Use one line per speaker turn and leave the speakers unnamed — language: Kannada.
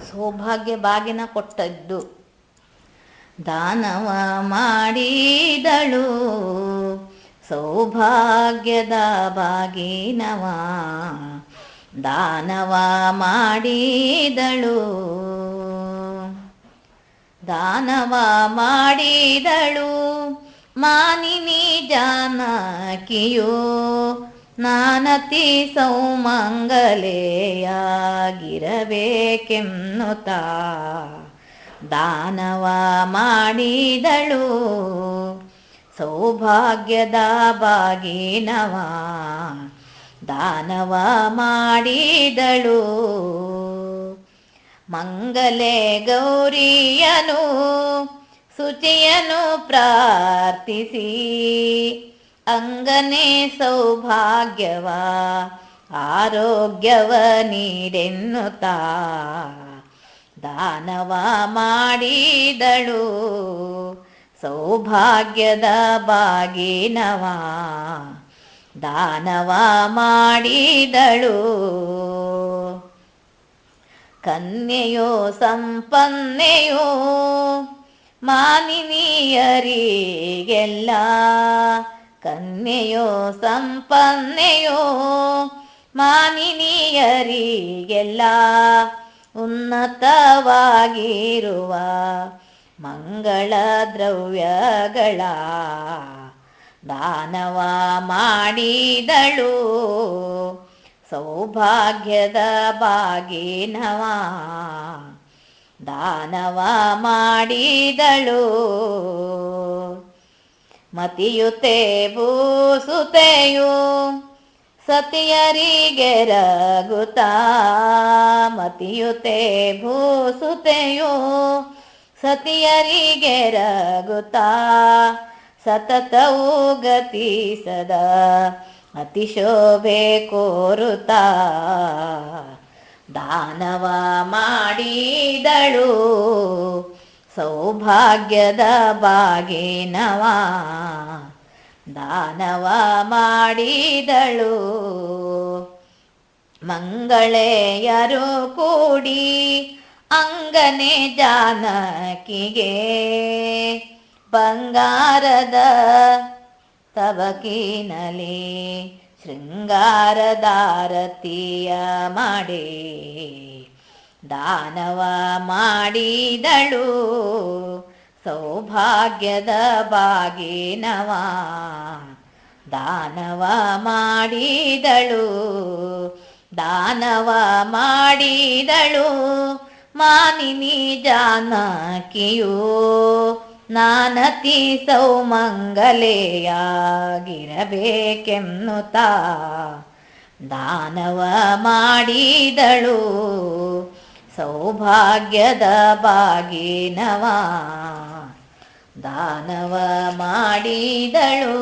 ಸೌಭಾಗ್ಯ ಬಾಗಿನ ಕೊಟ್ಟದ್ದು. ದಾನವ ಮಾಡಿದಳು. ಸೌಭಾಗ್ಯದ ಬಾಗಿನವ. ದಾನವ ಮಾಡಿದಳು. ದಾನವ ಮಾಡಿದಳು. ಮಾನಿನಿ ಜಾನಕಿಯೋ. ನಾನತಿ ಸೌಮಂಗಲೆಯಾಗಿರಬೇಕೆನ್ನುತ್ತ ದಾನವ ಮಾಡಿದಳು. ಸೌಭಾಗ್ಯದ ಬಾಗಿನವ ದಾನವ ಮಾಡಿದಳು. ಮಂಗಲೆ ಗೌರಿಯನು ಶುಚಿಯನು ಪ್ರಾರ್ಥಿಸಿ. ಅಂಗನೆ ಸೌಭಾಗ್ಯವ ಆರೋಗ್ಯವ ನೀಡೆನ್ನುತ್ತಾ. ದಾನವ ಮಾಡಿದಳು ಸೌಭಾಗ್ಯದ ಬಾಗಿನವ. ದಾನವ ಮಾಡಿದಳು ಕನ್ಯೆಯೋ ಸಂಪನ್ನೆಯೋ ಮಾನಿನಿಯರಿಗೆಲ್ಲ. ಕನ್ಯೆಯೋ ಸಂಪನ್ನೆಯೋ ಮಾನಿನಿಯರಿಗೆಲ್ಲ ಉನ್ನತವಾಗಿರುವ ಮಂಗಳ ದ್ರವ್ಯಗಳ ದಾನವ ಮಾಡಿದಳು. ಸೌಭಾಗ್ಯದ ಬಾಗಿನವ ದಾನವ ಮಾಡಿದಳು. ಮತಿಯುತೆ ಭೂಸುತೆಯು ಸತಿಯರಿಗೆರಗುತಾ ಮತಿಯುತೆ ಭೂಸುತೆಯು ಸತಿಯರಿಗೆ ಸತತವು ಗತಿ ಸದಾ ಅತಿಶೋಭೆ ಕೋರುತಾ ದಾನವ ಮಾಡಿದಳು ಸೌಭಾಗ್ಯದ ಬಾಗಿನವ. ದಾನವ ಮಾಡಿದಳು. ಮಂಗಳೆಯರು ಕೂಡಿ ಅಂಗನೆ ಜಾನಕಿಗೆ. ಬಂಗಾರದ ತಬಕಿನಲಿ ಶೃಂಗಾರದಾರತಿಯ ಮಾಡಿ. ದಾನವ ಮಾಡಿದಳು. ಸೌಭಾಗ್ಯದ ಬಾಗಿನವ. ದಾನವ ಮಾಡಿದಳು. ದಾನವ ಮಾಡಿದಳು. ಮಾನಿನಿ ಜಾನಕಿಯು ನಾನತಿ ಸೌಮಂಗಲೆಯಾಗಿರಬೇಕೆನ್ನುತ್ತ. ದಾನವ ಮಾಡಿದಳು. ಸೌಭಾಗ್ಯದ ಬಾಗಿನವ ದಾನವ ಮಾಡಿದಳು.